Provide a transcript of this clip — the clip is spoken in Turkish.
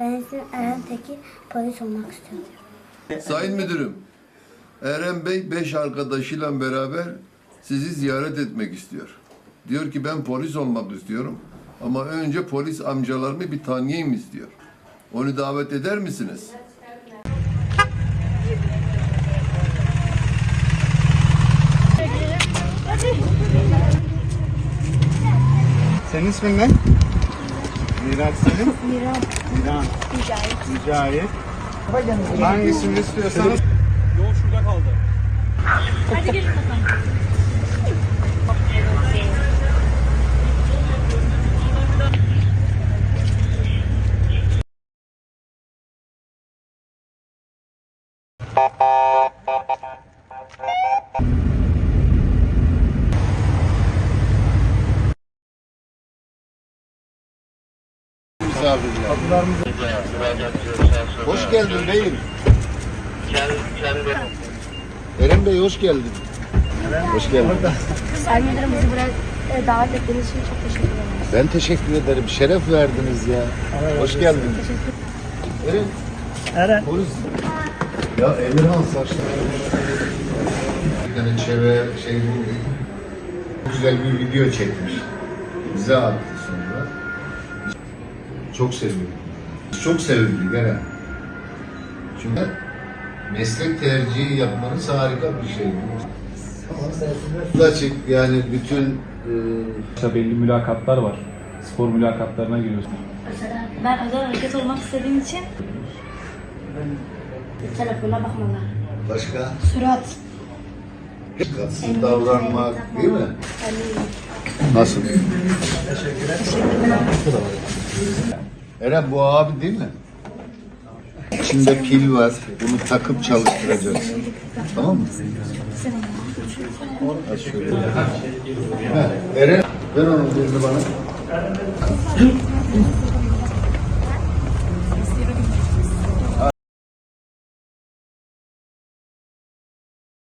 Ben Eren Tekin, polis olmak istiyorum. Sayın Müdürüm, Eren Bey beş arkadaşıyla beraber sizi ziyaret etmek istiyor. Diyor ki ben polis olmak istiyorum ama önce polis amcalarımı bir tanıyayım istiyor. Onu davet eder misiniz? Senin ismin ne? Miraç senin? Miran. Miran. Mücahit. Mücahit. Hangisini istiyorsanız. Yol şurada kaldı. Hoş geldin beyim. Eren Bey hoş geldin. Hoş geldin. Sayın Müdürüm bizi buraya e, davet ettiğiniz için çok teşekkür ederim. Ben teşekkür ederim. Şeref verdiniz ya. Hoş geldin. Eren. Eren. Polis. Ya Emirhan saçları. Yani çevre şey çok güzel bir video çekmiş. Bize attı. Çok. Biz Çok sevindik Eren. Çünkü meslek tercihi yapmanız harika bir şey. Da çek yani bütün e, belli mülakatlar var. Spor mülakatlarına giriyorsun. Mesela ben özel hareket olmak istediğim için telefona bakmalar. başka Sürat. Dikkatsiz davranmak değil mi? Nasıl? Eren bu abi değil mi? İçinde pil var. Bunu takıp çalıştıracaksın. Tamam mı? Ha, Eren ver onun bana.